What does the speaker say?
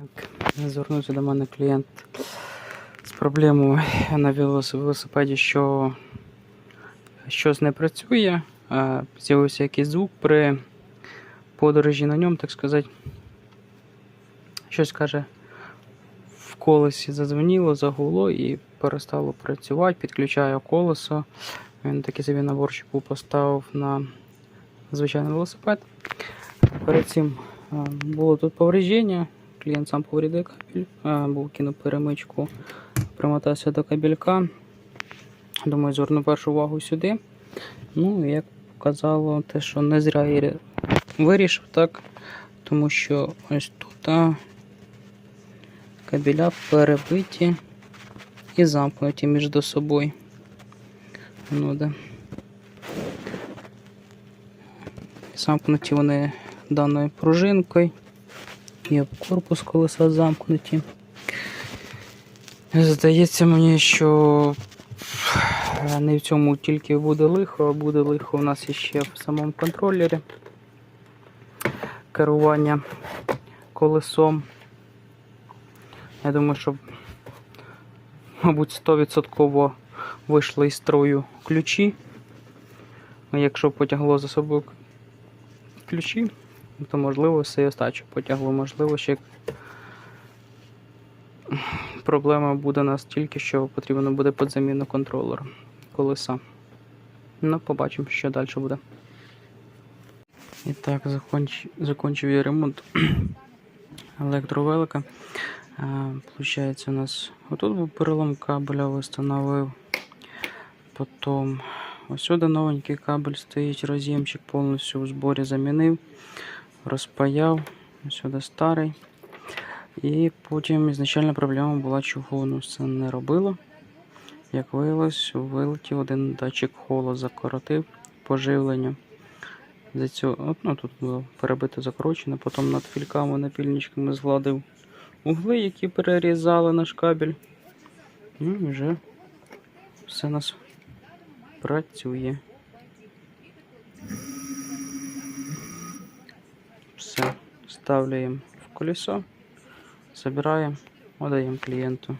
Так, Звернувся до мене клієнт з проблемою на велосипеді, що щось не працює, з'явився якийсь звук при подорожі на ньому, так сказати. Щось каже, в колесі задзвоніло, загуло і перестало працювати, підключаю колесо. Він такий собі наборчику поставив на звичайний велосипед. Перед цим було тут повреждення. Клієнт сам повредив кабель, а, був кинув перемичку, примотався до кабелька. Думаю, зверну першу увагу сюди. Ну, як показало, те, що не зря я вирішив так, тому що ось тут кабеля перебиті і замкнуті між собою. Ну, да. Замкнуті вони даною пружинкою. І об корпус колеса замкнуті. Здається мені, що не в цьому тільки буде лихо, а буде лихо у нас іще в самому контролері. Керування колесом. Я думаю, що, мабуть, 100% вийшли із строю ключі. А якщо потягло за собою ключі, то можливо все і остачу потягло. Можливо, ще проблема буде настільки, що потрібно буде під заміну контролера колеса. Ну, побачимо, що далі буде. І так, законч... закончив я ремонт електровелика. А, Получається, у нас отут був перелом кабеля, встановив. Потім ось сюди новенький кабель стоїть, роз'ємчик повністю в зборі замінив, розпаяв. Сюди старий. І потім ізначальна проблема була, чого воно це не робило. Як виявилось, вилетів один датчик холу, закоротив поживлення. За от, ну, тут було перебито закорочено, потім над фільками, напільничками згладив угли, які перерізали наш кабель. І вже все у нас працює. Все, вставляємо в колесо, забираємо, отдаємо клієнту.